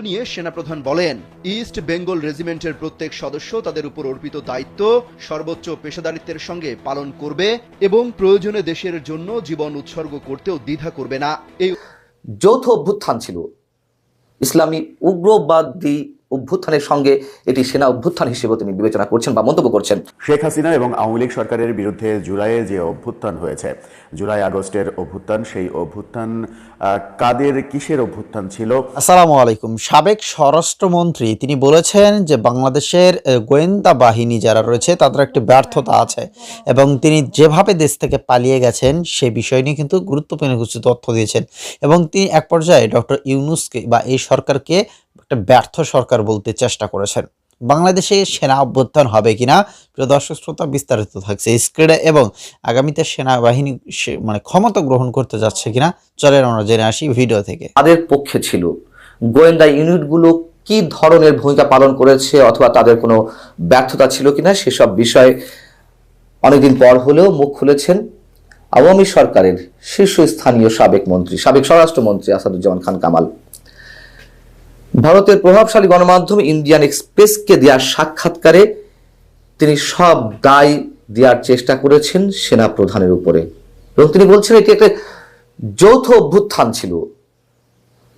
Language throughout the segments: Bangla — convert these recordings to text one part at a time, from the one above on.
নিয়ে সেনাপ্রধান বলেন, ইস্ট বেঙ্গল রেজিমেন্টের প্রত্যেক সদস্য তাদের উপর অর্পিত দায়িত্ব, সর্বোচ্চ পেশাদারিত্বের সঙ্গে পালন করবে এবং প্রয়োজনে দেশের জন্য জীবন উৎসর্গ করতেও দ্বিধা করবে না। এই যৌথ অভ্যুত্থান ছিল। ইসলামী উগ্রবাদী অভ্যুত্থানের সঙ্গে এটি সেনা অভ্যুত্থান হিসেবে তিনি বিবেচনা করছেন বা মন্তব্য করছেন। শেখ হাসিনা এবং আওয়ামী লীগ সরকারের বিরুদ্ধে জুলাইয়ে যে অভ্যুত্থান হয়েছে জুলাই আগস্টের অভ্যুত্থান সেই অভ্যুত্থান কাদের কিসের অভ্যুত্থান ছিল? আসসালামু আলাইকুম। সাবেক স্বরাষ্ট্রমন্ত্রী তিনি বলেছেন যে বাংলাদেশের গোয়েন্দা বাহিনী যারা রয়েছে তাদের একটি ব্যর্থতা আছে এবং তিনি যেভাবে দেশ থেকে পালিয়ে গেছেন সে বিষয় নিয়ে কিন্তু গুরুত্বপূর্ণ কিছু তথ্য দিয়েছেন এবং তিনি এক পর্যায়ে ডক্টর ইউনুসকে বা এই সরকারকে একটা ব্যর্থ সরকার বলতে চেষ্টা করেছেন। বাংলাদেশে সেনা অভ্যুত্থান হবে কিনা? প্রিয় দর্শক, শ্রোতা, বিস্তারিত থাকছে স্ক্রিনে এবং আগামীতে সেনাবাহিনী মানে ক্ষমতা গ্রহণ করতে যাচ্ছে কিনা? চলেন আমরা জেনে আসি ভিডিও থেকে। তাদের পক্ষে ছিল। গোয়েন্দা ইউনিটগুলো কি ধরনের ভূমিকা পালন করেছে অথবা তাদের কোনো ব্যর্থতা ছিল কিনা সেসব বিষয়ে অনেকদিন পর হলেও মুখ খুলেছেন আওয়ামী সরকারের শীর্ষস্থানীয় সাবেক মন্ত্রী, সাবেক স্বরাষ্ট্রমন্ত্রী আসাদুজ্জামান খান কামাল। ভারতের প্রভাবশালী গণমাধ্যম ইন্ডিয়ান এক্সপ্রেসকে দেওয়া সাক্ষাৎকারে তিনি সব দায় দেওয়ার চেষ্টা করেছেন সেনা প্রধানের উপরে। এবং তিনি বলছেন, এটি একটা যৌথ অভ্যুত্থান ছিল।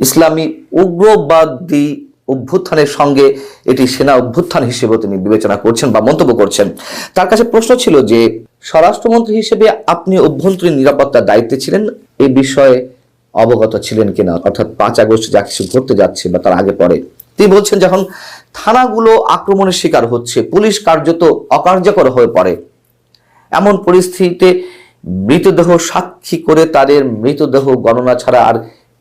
ইসলামী উগ্রবাদী অভ্যুত্থানের সঙ্গে এটি সেনা অভ্যুত্থান হিসেবে তিনি বিবেচনা করছেন বা মন্তব্য করছেন। তার কাছে প্রশ্ন ছিল যে, স্বরাষ্ট্রমন্ত্রী হিসেবে আপনি অভ্যন্তরীণ নিরাপত্তার দায়িত্বে ছিলেন? এ বিষয়ে অবগত ছিলেন কিনা, অর্থাৎ পাঁচ আগস্ট যা কিছু ঘটতে যাচ্ছে বা তার আগে পরে। তিনি বলছেন, যখন থানাগুলো আক্রমণের শিকার হচ্ছে, পুলিশ কার্যত অকার্যকর হয়ে পড়ে। এমন পরিস্থিতিতে মৃতদেহ সাক্ষী করে তাদের মৃতদেহ গণনা ছাড়া আর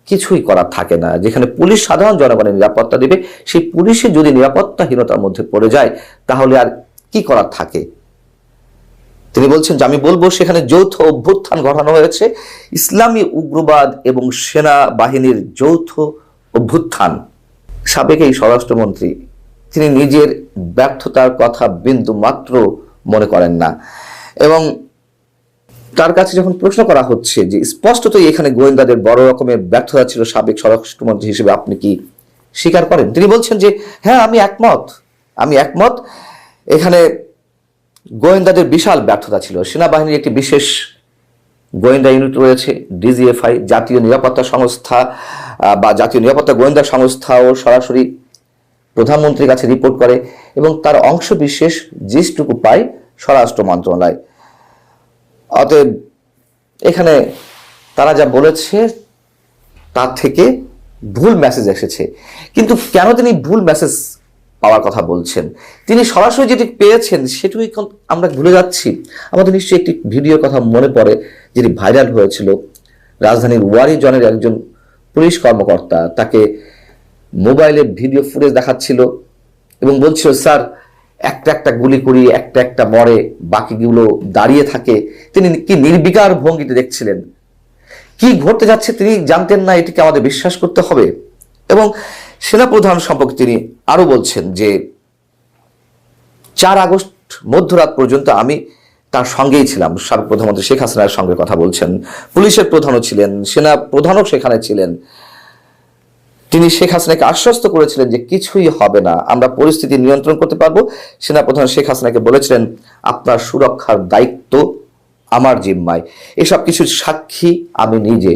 কিছুই করার থাকে না। যেখানে পুলিশ সাধারণ জনগণের নিরাপত্তা দেবে, সেই পুলিশে যদি নিরাপত্তাহীনতার মধ্যে পড়ে যায়, তাহলে আর কি করার থাকে? তিনি বলছেন যে আমি বলব সেখানে যৌথ অভ্যুত্থান ঘটানো হয়েছে। ইসলামী উগ্রবাদ এবং সেনা বাহিনীর যৌথ অভ্যুত্থান। সাবেক এই স্বরাষ্ট্রমন্ত্রী, তিনি নিজের ব্যর্থতার কথা বিন্দু মাত্র মনে করেন না। এবং তার কাছে যখন প্রশ্ন করা হচ্ছে যে স্পষ্টতই এখানে গোয়েন্দাদের বড় রকমের ব্যর্থতা ছিল সাবেক স্বরাষ্ট্রমন্ত্রী হিসেবে, আপনি কি স্বীকার করেন? তিনি বলছেন যে হ্যাঁ আমি একমত। আমি একমত। এখানে গোয়েন্দাদের বিশাল ব্যর্থতা ছিল। সেনাবাহিনীর একটি বিশেষ গোয়েন্দা ইউনিট রয়েছে, ডিজিএফআই, জাতীয় নিরাপত্তা সংস্থা বা জাতীয় নিরাপত্তা গোয়েন্দা সংস্থাও সরাসরি প্রধানমন্ত্রীর কাছে রিপোর্ট করে এবং তার অংশ বিশেষ যেটুকু পায় স্বরাষ্ট্র মন্ত্রণালয়। অতএব এখানে তারা যা বলেছে তার থেকে ভুল মেসেজ এসেছে। কিন্তু কেন তিনি ভুল মেসেজ পাওয়ার কথা বলছেন। তিনি সরাসরি যেটি পেয়েছেন সেটুকুই আমরা ভুলে যাচ্ছি। আমাদের নিশ্চয়ই একটি ভিডিওর কথা মনে পড়ে, যেটি ভাইরাল হয়েছিল। রাজধানীর ওয়ারি জনের একজন পুলিশ কর্মকর্তা তাকে মোবাইলে ভিডিও ফুটেজ দেখাচ্ছিল এবং বলছিল, স্যার, একটা একটা গুলি করি, একটা একটা মরে, বাকিগুলো দাঁড়িয়ে থাকে। তিনি কি নির্বিকার ভঙ্গিতে দেখছিলেন? কি ঘটতে যাচ্ছে তিনি জানতেন না, এটিকে আমাদের বিশ্বাস করতে হবে। এবং সেনাপ্রধান সম্পর্কে তিনি আরও বলছেন যে, চার আগস্ট মধ্যরাত পর্যন্ত আমি তার সঙ্গেই ছিলাম। সাবেক প্রধানমন্ত্রী শেখ হাসিনার সঙ্গে কথা বলছেন। পুলিশের প্রধানও ছিলেন সেনা প্রধানও সেখানে ছিলেন। তিনি শেখ হাসিনাকে আশ্বস্ত করেছিলেন যে কিছুই হবে না, আমরা পরিস্থিতি নিয়ন্ত্রণ করতে পারব। সেনাপ্রধান শেখ হাসিনাকে বলেছিলেন, আপনার সুরক্ষার দায়িত্ব আমার জিম্মায়। এসব কিছুর সাক্ষী আমি নিজে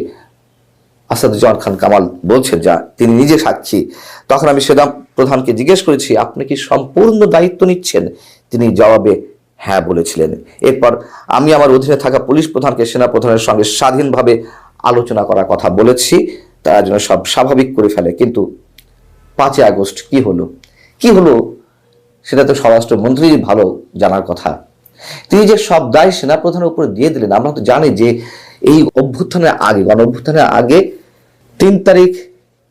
আসাদুজ্জামান খান কামাল বলছেন যা তিনি নিজে সাক্ষী। তখন আমি সেনা প্রধানকে জিজ্ঞেস করেছি, আপনি কি সম্পূর্ণ দায়িত্ব নিচ্ছেন? তিনি জবাবে হ্যাঁ বলেছিলেন। এরপর আমি আমার অধীনে থাকা পুলিশ প্রধানকে, সেনা প্রধানের সঙ্গে স্বাধীনভাবে আলোচনা করার কথা বলেছি। তারা যেন সব স্বাভাবিক করে ফেলে। কিন্তু পাঁচই আগস্ট কি হলো? কি হলো? সেটা তো স্বরাষ্ট্রমন্ত্রী ভালো জানার কথা। তিনি যে সব দায় সেনাপ্রধানের উপরে দিয়ে দিলেন, আমরা তো জানি যে এই অভ্যুত্থানের আগে গণ অভ্যুত্থানের আগে তিন তারিখ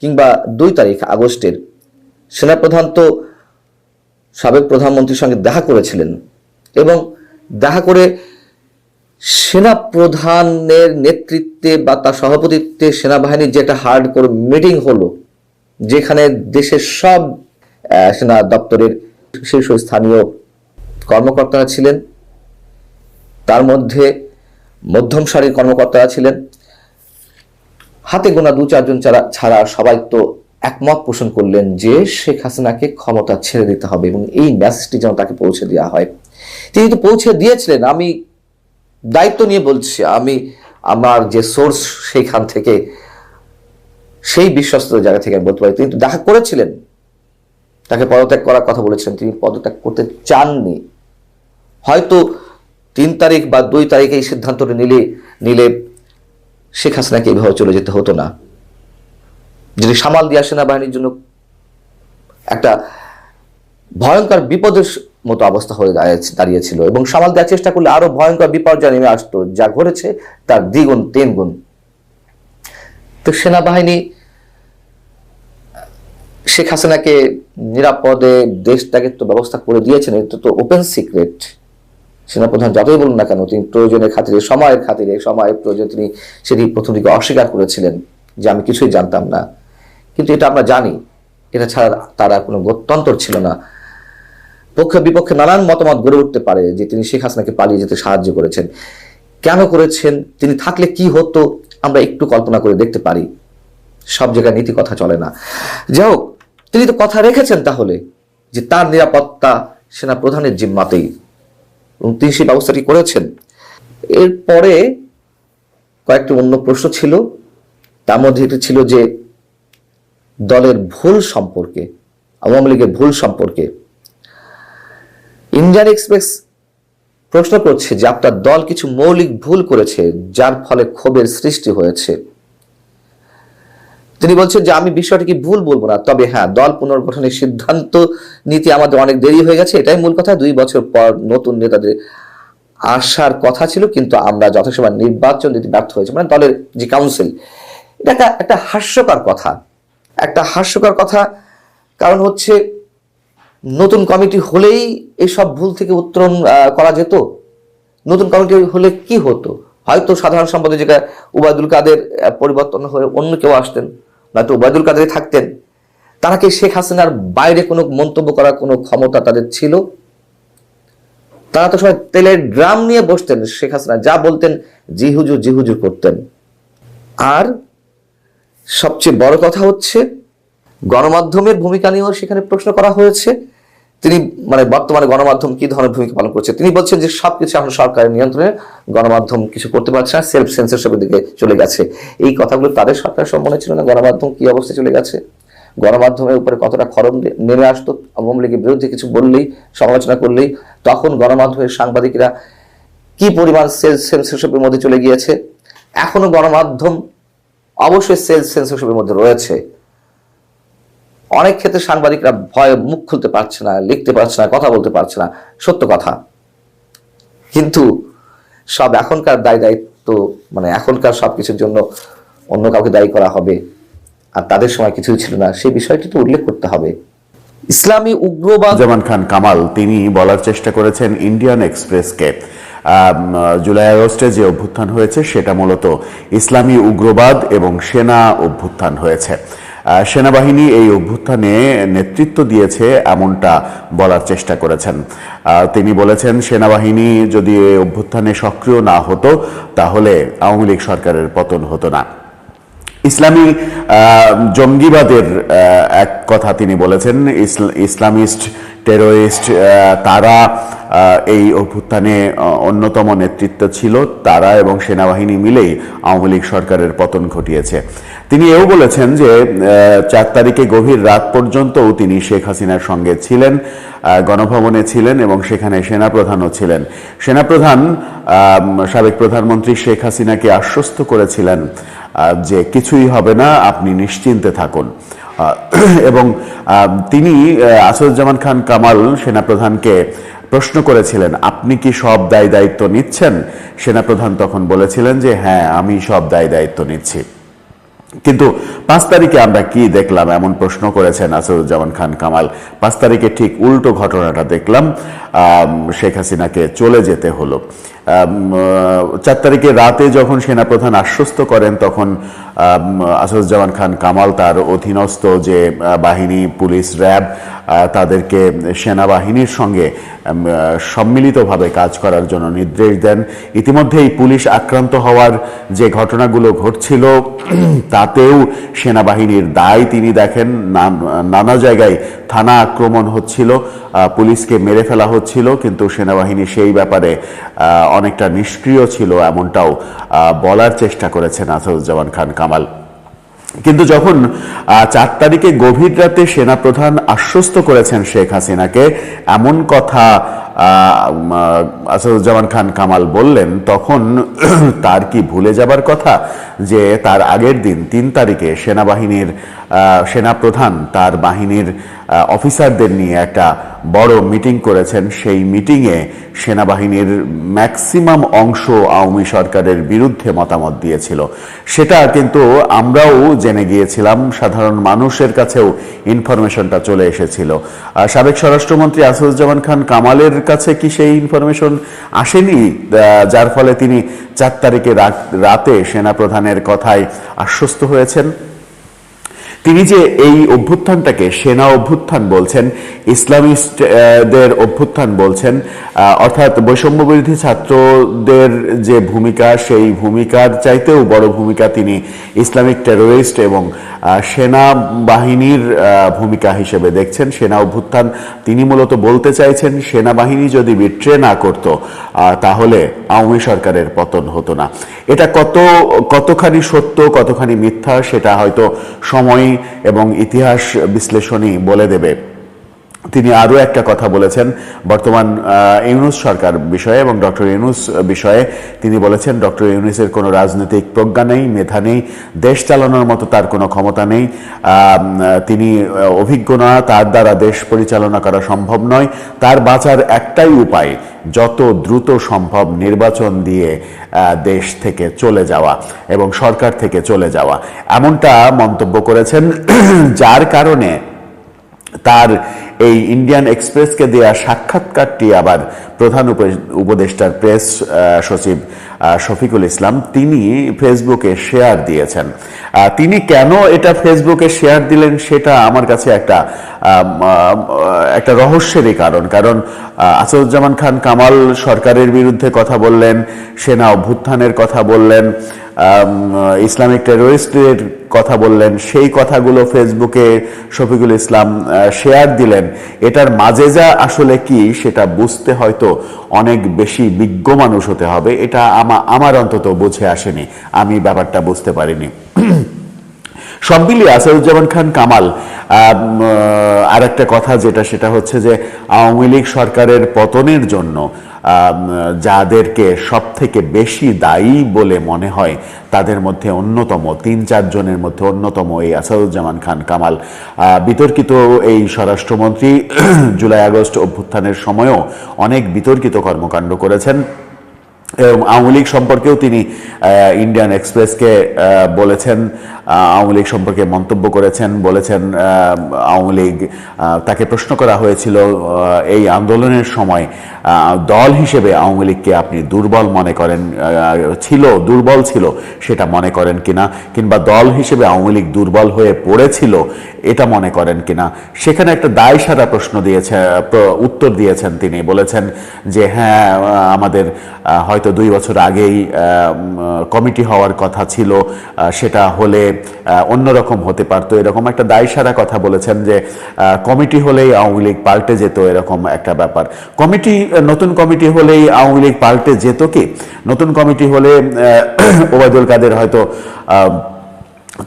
কিংবা দুই তারিখ আগস্টের সেনাপ্রধান তো সাবেক প্রধানমন্ত্রীর সঙ্গে দেখা করেছিলেন এবং দেখা করে সেনা প্রধানের নেতৃত্বে বা তার সভাপতিত্বে সেনাবাহিনীর যে একটা হার্ড করে মিটিং হলো, যেখানে দেশের সব সেনা দপ্তরের শীর্ষস্থানীয় কর্মকর্তারা ছিলেন। তার মধ্যে মধ্যম সারির কর্মকর্তারা ছিলেন। হাতে গোনা দু চারজন ছাড়া ছাড়া সবাই তো একমত পোষণ করলেন যে শেখ হাসিনাকে ক্ষমতা ছেড়ে দিতে হবে এবং এই মেসেজটি যেন তাকে পৌঁছে দেওয়া হয়। তিনি তো পৌঁছে দিয়েছিলেন। আমি দায়িত্ব নিয়ে বলছি, আমি আমার যে সোর্স সেইখান থেকে, সেই বিশ্বস্ত জায়গা থেকে বলতে পারি। তিনি তো দেখা করেছিলেন। তাকে পদত্যাগ করার কথা বলেছিলেন। তিনি পদত্যাগ করতে চাননি। হয়তো তিন তারিখ বা দুই তারিখে এই সিদ্ধান্তটা নিলে নিলে শেখ হাসিনাকে এইভাবে চলে যেতে হতো না। যদি সামাল দিয়া সেনাবাহিনীর জন্য একটা ভয়ঙ্কর বিপদের মতো অবস্থা হয়ে দাঁড়িয়েছে- দাঁড়িয়েছিল। এবং সামাল দেওয়ার চেষ্টা করলে আরও ভয়ঙ্কর বিপর্যয় নেমে আসতো, যা ঘটেছে তার দ্বিগুণ, তিন গুণ। তো সেনাবাহিনী শেখ হাসিনাকে নিরাপদে দেশ ত্যাগের তো ব্যবস্থা করে দিয়েছেন এটা তো ওপেন সিক্রেট সেনাপ্রধান যতই বলুন না কেন, তিনি প্রয়োজনের খাতিরে, সময়ের খাতিরে, সময়ের প্রয়োজন তিনি সেটি প্রথম দিকে অস্বীকার করেছিলেন যে আমি কিছুই জানতাম না। কিন্তু এটা আমরা জানি, এটা ছাড়া তার কোনো গত্যন্তর ছিল না। পক্ষে বিপক্ষে নানান মতামত গড়ে উঠতে পারে যে তিনি শেখ হাসিনাকে পালিয়ে যেতে সাহায্য করেছেন। কেন করেছেন? তিনি থাকলে কি হতো? আমরা একটু কল্পনা করে দেখতে পারি। সব জায়গায় নীতি কথা চলে না। যাই হোক, তিনি তো কথা রেখেছেন তাহলে যে তার নিরাপত্তা সেনা প্রধানের জিম্মাতেই। এবং তিনি সেই ব্যবস্থাটি করেছেন? এরপরে কয়েকটি অন্য প্রশ্ন ছিল, তার মধ্যে একটি ছিল যে দলের ভুল সম্পর্কে, আওয়ামী লীগের ভুল সম্পর্কে। ইন্ডিয়ান এক্সপ্রেস প্রশ্ন করছে যে আপনার দল কিছু মৌলিক ভুল করেছে, যার ফলে ক্ষোভের সৃষ্টি হয়েছে। তিনি বলছেন যে, আমি বিষয়টিকে ভুল বলব না। তবে হ্যাঁ দল পুনর্গঠনের সিদ্ধান্ত নিতে আমাদের অনেক দেরি হয়ে গেছে, এটাই মূল কথা। দুই বছর পর নতুন নেতাদের আসার কথা ছিল, কিন্তু আমরা যথাসময় নির্বাচন দিতে ব্যর্থ হয়েছে। মানে দলের যে কাউন্সিল এটা একটা একটা হাস্যকর কথা। একটা হাস্যকর কথা, কারণ হচ্ছে নতুন কমিটি হলেই এইসব ভুল থেকে উত্তরণ করা যেত। নতুন কমিটি হলে কি হতো? হয়তো সাধারণ সম্পাদক যেটা উবায়দুল কাদের পরিবর্তন হয়ে অন্য কেউ আসতেন। নয়তো ওবায়দুল কাদের থাকতেন, তারা কি শেখ হাসিনার বাইরে কোনো মন্তব্য করার কোনো ক্ষমতা তাদের ছিল? তারা তো সবাই তেলের ড্রাম নিয়ে বসতেন শেখ হাসিনা, যা বলতেন জিহুজু জিহুজু করতেন। আর সবচেয়ে বড় কথা হচ্ছে, গণমাধ্যমের ভূমিকা নিয়েও সেখানে প্রশ্ন করা হয়েছে তিনি মানে বর্তমানে গণমাধ্যম কি ধরনের ভূমিকা পালন করছে? তিনি বলছেন যে সবকিছু এখন সরকারের নিয়ন্ত্রণে, গণমাধ্যম কিছু করতে পারছে না সেলফ সেন্সরশিপের দিকে চলে গেছে। এই কথাগুলো তাদের সরকারের সম্মানে ছিল না? গণমাধ্যম কি অবস্থায় চলে গেছে? গণমাধ্যমের উপরে কতটা খরম নেমে আসতো? আওয়ামী লীগের বিরুদ্ধে কিছু বললেই, সমালোচনা করলেই, তখন গণমাধ্যমের সাংবাদিকরা কি পরিমাণ সেলফ সেন্সরশিপের মধ্যে চলে গিয়েছে? এখনও গণমাধ্যম অবশ্যই সেলফ সেন্সরশিপের মধ্যে রয়েছে। অনেক ক্ষেত্রে সাংবাদিকরা ভয়ে মুখ খুলতে পারছে না, লিখতে পারছে না, কথা বলতে পারছে না। সত্য কথা। কিন্তু সব এখনকার দায় দায়িত্ব মানে এখনকার সব কিছুর জন্য অন্য কাউকে দায়ী করা হবে আর তাদের সময় কিছুই ছিল না, সেই বিষয়টি তো উল্লেখ করতে হবে। ইসলামী উগ্রবাদ জামান খান কামাল, তিনি বলার চেষ্টা করেছেন ইন্ডিয়ান এক্সপ্রেসকে। জুলাই আগস্টে যে অভ্যুত্থান হয়েছে, সেটা মূলত ইসলামী উগ্রবাদ এবং সেনা অভ্যুত্থান হয়েছে। সেনাবাহিনী এই অভ্যুত্থানে নেতৃত্ব দিয়েছে এমনটা বলার চেষ্টা করেছেন। তিনি বলেছেন, সেনাবাহিনী যদি এই অভ্যুত্থানে সক্রিয় না হতো, তাহলে আওয়ামী লীগ সরকারের পতন হতো না। ইসলামী জঙ্গিবাদের এক কথা তিনি বলেছেন, ইসল- ইসলামিস্ট টেরোরিস্ট তারা এই অভ্যুত্থানে অন্যতম নেতৃত্ব ছিল তারা এবং সেনাবাহিনী মিলেই আওয়ামী লীগ সরকারের পতন ঘটিয়েছে। তিনি এও বলেছেন যে চার তারিখে গভীর রাত পর্যন্তও তিনি শেখ হাসিনার সঙ্গে ছিলেন গণভবনে ছিলেন এবং সেখানে সেনাপ্রধানও ছিলেন। সেনাপ্রধান সাবেক প্রধানমন্ত্রী শেখ হাসিনাকে আশ্বস্ত করেছিলেন যে কিছুই হবে না, আপনি নিশ্চিন্তে থাকুন। এবং তিনি আসাদুজ্জামান খান কামাল সেনাপ্রধানকে প্রশ্ন করেছিলেন, আপনি কি সব দায় দায়িত্ব নিচ্ছেন? সেনাপ্রধান তখন বলেছিলেন যে হ্যাঁ আমি সব দায় দায়িত্ব নিচ্ছি। কিন্তু পাঁচ তারিখে আমরা কি দেখলাম? এমন প্রশ্ন করেছেন আসাদুজ্জামান খান কামাল। পাঁচ তারিখে ঠিক উল্টো ঘটনাটা দেখলাম শেখ হাসিনাকে চলে যেতে হলো। চার তারিখে রাতে যখন সেনাপ্রধান আশ্বস্ত করেন, তখন আসাদুজ্জামান খান কামাল তার অধীনস্থ যে বাহিনী, পুলিশ, র্যাব তাদেরকে সেনাবাহিনীর সঙ্গে সম্মিলিতভাবে কাজ করার জন্য নির্দেশ দেন। ইতিমধ্যেই পুলিশ আক্রান্ত হওয়ার যে ঘটনাগুলো ঘটছিল, তাতেও সেনাবাহিনীর দায় তিনি দেখেন। নানা জায়গায় থানা আক্রমণ হচ্ছিল পুলিশকে মেরে ফেলা হচ্ছিল, কিন্তু সেনাবাহিনী সেই ব্যাপারে অনেকটা নিষ্ক্রিয় ছিল, এমনটাও বলার চেষ্টা করেছেন আসাদুজ্জামান খান কামাল। কিন্তু যখন চার তারিখে গভীর রাতে সেনাপ্রধান আশ্বস্ত করেছেন শেখ হাসিনাকে এমন কথা আসাদুজ্জামান খান কামাল বললেন, তখন তার কি ভুলে যাবার কথা যে তার আগের দিন তিন তারিখে সেনাবাহিনীর সেনাপ্রধান তার বাহিনীর অফিসারদের নিয়ে একটা বড় মিটিং করেছেন। সেই মিটিংয়ে সেনাবাহিনীর ম্যাক্সিমাম অংশ আওয়ামী সরকারের বিরুদ্ধে মতামত দিয়েছিল। সেটা কিন্তু আমরাও জেনে গিয়েছিলাম, সাধারণ মানুষের কাছেও ইনফরমেশনটা চলে এসেছিল। সাবেক স্বরাষ্ট্রমন্ত্রী আসাদুজ্জামান খান কামালের কাছে কি সেই ইনফরমেশন আসেনি? যার ফলে তিনি চার তারিখে রাতে সেনাপ্রধানের কথায় আশ্বস্ত হয়েছেন। তিনি যে এই অভ্যুত্থানটাকে সেনা অভ্যুত্থান বলছেন ইসলামিস্টদের অভ্যুত্থান বলছেন অর্থাৎ বৈষম্য বিরোধী ছাত্রদের যে ভূমিকা সেই ভূমিকার চাইতেও বড় ভূমিকা তিনি ইসলামিক টেরোরিস্ট এবং আহ, সেনাবাহিনীর আহ, ভূমিকা হিসেবে দেখছেন। সেনা অভ্যুত্থান তিনি মূলত বলতে চাইছেন সেনাবাহিনী যদি বিট্রে না করত তাহলে আওয়ামী সরকারের পতন হতো না। এটা কত কতখানি সত্য কতখানি মিথ্যা সেটা হয়তো সময় এবং ইতিহাস বিশ্লেষণই বলে দেবে। তিনি আরও একটা কথা বলেছেন, বর্তমান ইউনুস সরকার বিষয়ে এবং ডক্টর ইউনুস বিষয়ে। তিনি বলেছেন, ডক্টর ইউনুসের কোনো রাজনৈতিক প্রজ্ঞা নেই, মেধা নেই, দেশ চালানোর মতো তার কোনো ক্ষমতা নেই। তিনি অভিজ্ঞ না, তার দ্বারা দেশ পরিচালনা করা সম্ভব নয়। তার বাঁচার একটাই উপায়, যত দ্রুত সম্ভব নির্বাচন দিয়ে দেশ থেকে চলে যাওয়া এবং সরকার থেকে চলে যাওয়া। এমনটা মন্তব্য করেছেন, যার কারণে তার এই ইন্ডিয়ান এক্সপ্রেসকে দেয়া সাক্ষাৎকারটি আবার প্রধান উপদেষ্টার প্রেস সচিব শফিকুল ইসলাম, তিনি ফেসবুকে শেয়ার দিয়েছেন। তিনি কেন এটা ফেসবুকে শেয়ার দিলেন সেটা আমার কাছে একটা একটা রহস্যেরই কারণ। কারণ আসাদুজ্জামান খান কামাল সরকারের বিরুদ্ধে কথা বললেন, সেনা অভ্যুত্থানের কথা বললেন ইসলামিক টেরোরিস্টের কথা বললেন, সেই কথাগুলো ফেসবুকে শফিকুল ইসলাম শেয়ার দিলেন। এটার মাঝে যা আসলে কি সেটা বুঝতে হয়তো অনেক বেশি বিজ্ঞ মানুষ হতে হবে। এটা আমা- আমার অন্তত বুঝে আসেনি। আমি ব্যাপারটা বুঝতে পারিনি। সব মিলিয়ে আসাদুজ্জামান খান কামাল আর একটা কথা যেটা, সেটা হচ্ছে যে আওয়ামী লীগ সরকারের পতনের জন্য যাদেরকে সব থেকে বেশি দায়ী বলে মনে হয়, তাদের মধ্যে অন্যতম, তিন চারজনের মধ্যে অন্যতম এই আসাদুজ্জামান খান কামাল। বিতর্কিত এই স্বরাষ্ট্রমন্ত্রী জুলাই আগস্ট অভ্যুত্থানের সময়ও অনেক বিতর্কিত কর্মকাণ্ড করেছেন। এবং আওয়ামী লীগ সম্পর্কেও তিনি ইন্ডিয়ান এক্সপ্রেসকে বলেছেন আওয়ামী লীগ সম্পর্কে মন্তব্য করেছেন, বলেছেন আওয়ামী লীগ তাকে প্রশ্ন করা হয়েছিল এই আন্দোলনের সময় দল হিসেবে আওয়ামী লীগকে আপনি দুর্বল মনে করেন ছিল, দুর্বল ছিল, সেটা মনে করেন কিনা, কিংবা দল হিসেবে আওয়ামী লীগ দুর্বল হয়ে পড়েছিল, এটা মনে করেন কিনা? সেখানে একটা দায় সারা প্রশ্ন দিয়েছে উত্তর দিয়েছেন তিনি, বলেছেন যে হ্যাঁ আমাদের হয়তো দুই বছর আগেই কমিটি হওয়ার কথা ছিল সেটা হলে অন্যরকম হতে পারত। এরকম একটা দায় সারা কথা বলেছেন যে কমিটি হলেই আওয়ামী লীগ পাল্টে যেত, এরকম একটা ব্যাপার। কমিটি, নতুন কমিটি হলেই আওয়ামী লীগ পাল্টে যেত কি? নতুন কমিটি হলে ওবায়দুল কাদের হয়তো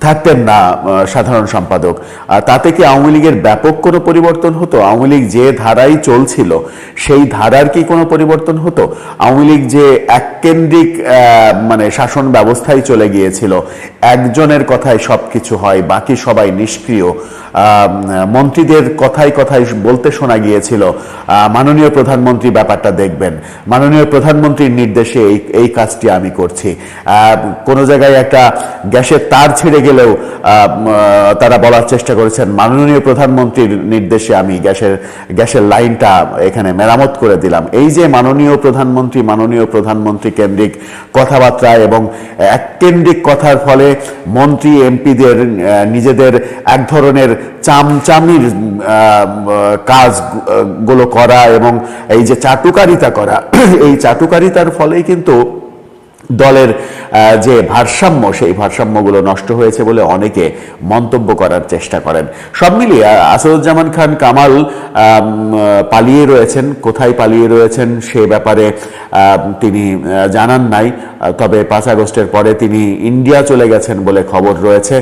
থাকতেন না সাধারণ সম্পাদক। তাতে কি আওয়ামী লীগের ব্যাপক কোনো পরিবর্তন হতো? আওয়ামী লীগ যে ধারাই চলছিল, সেই ধারার কি কোনো পরিবর্তন হতো? আওয়ামী লীগ যে এককেন্দ্রিক মানে শাসন ব্যবস্থায় চলে গিয়েছিল, একজনের কথায় সব কিছু হয়, বাকি সবাই নিষ্ক্রিয়। মন্ত্রীদের কথায় কথায় বলতে শোনা গিয়েছিল মাননীয় প্রধানমন্ত্রী ব্যাপারটা দেখবেন। মাননীয় প্রধানমন্ত্রীর নির্দেশে এই এই কাজটি আমি করছি। কোনো জায়গায় একটা গ্যাসের তার ছেড়ে হারিয়ে গেলেও তারা বলার চেষ্টা করেছেন মাননীয় প্রধানমন্ত্রীর নির্দেশে আমি গ্যাসের গ্যাসের লাইনটা এখানে মেরামত করে দিলাম। এই যে মাননীয় প্রধানমন্ত্রী মাননীয় প্রধানমন্ত্রী কেন্দ্রিক কথাবার্তা এবং এক কেন্দ্রিক কথার ফলে মন্ত্রী এমপিদের নিজেদের এক ধরনের চামচামির আহ, কাজগুলো করা এবং এই যে চাটুকারিতা করা এই চাটুকারিতার ফলেই কিন্তু দলের যে ভারসাম্য, সেই ভারসাম্যগুলো নষ্ট হয়েছে বলে অনেকে মন্তব্য করার চেষ্টা করেন। সব মিলিয়ে আসাদুজ্জামান খান কামাল পালিয়ে রয়েছেন। কোথায় পালিয়ে রয়েছেন সে ব্যাপারে তিনি জানান নাই। তবে পাঁচ আগস্টের পরে তিনি ইন্ডিয়া চলে গেছেন বলে খবর রয়েছে।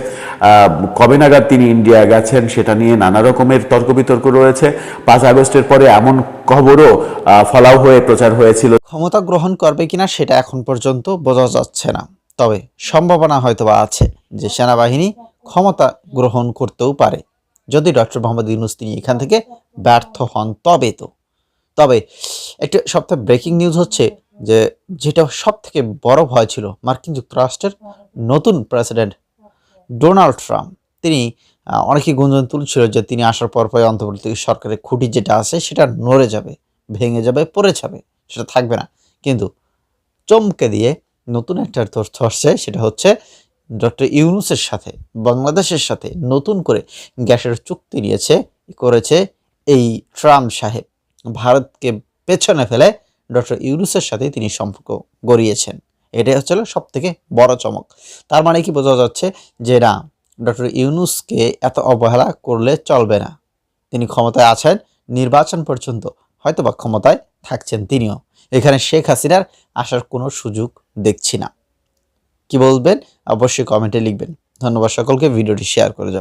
কবে নাগাদ তিনি ইন্ডিয়া গেছেন সেটা নিয়ে নানা রকমের তর্ক বিতর্ক রয়েছে। পাঁচ আগস্টের পরে এমন খবরও ফলাও হয়ে প্রচার হয়েছিল। ক্ষমতা গ্রহণ করবে কিনা সেটা এখন পর্যন্ত বোঝা যাচ্ছে না। তবে সম্ভাবনা হয়তোবা আছে যে সেনাবাহিনী ক্ষমতা গ্রহণ করতেও পারে। যদি ডক্টর মোহাম্মদ ইউনুস তিনি এখান থেকে ব্যর্থ হন তবে তো। তবে একটা সবথেকে ব্রেকিং নিউজ হচ্ছে যে যেটা সব থেকে বড় ভয় ছিল মার্কিন যুক্তরাষ্ট্রের নতুন প্রেসিডেন্ট ডোনাল্ড ট্রাম্প। তিনি আহ, অনেকে গুঞ্জন তুলছিল যে তিনি আসার পর পরে অন্তর্বর্তী সরকারের খুঁটি যেটা আছে সেটা নড়ে যাবে ভেঙে যাবে পড়ে যাবে সেটা থাকবে না। কিন্তু চমকে দিয়ে নতুন একটা তথ্য আসছে, সেটা হচ্ছে ডক্টর ইউনুসের সাথে, বাংলাদেশের সাথে নতুন করে গ্যাসের চুক্তি নিয়েছে, করেছে এই ট্রাম্প সাহেব। ভারতকে পেছনে ফেলে ডক্টর ইউনুসের সাথে তিনি সম্পর্ক গড়িয়েছেন। এটাই হচ্ছে সব থেকে বড় চমক। তার মানে কি বোঝা যাচ্ছে যে না, ডক্টর ইউনুসকে এত অবহেলা করলে চলবে না। তিনি ক্ষমতায় আছেন, নির্বাচন পর্যন্ত হয়তো বা ক্ষমতায় থাকছেন তিনিও। এখানে শেখ হাসিনার আসার কোনো সুযোগ দেখছি না। কি বলবেন? অবশ্যই কমেন্টে লিখবেন। ধন্যবাদ সকলকে ভিডিওটি শেয়ার করে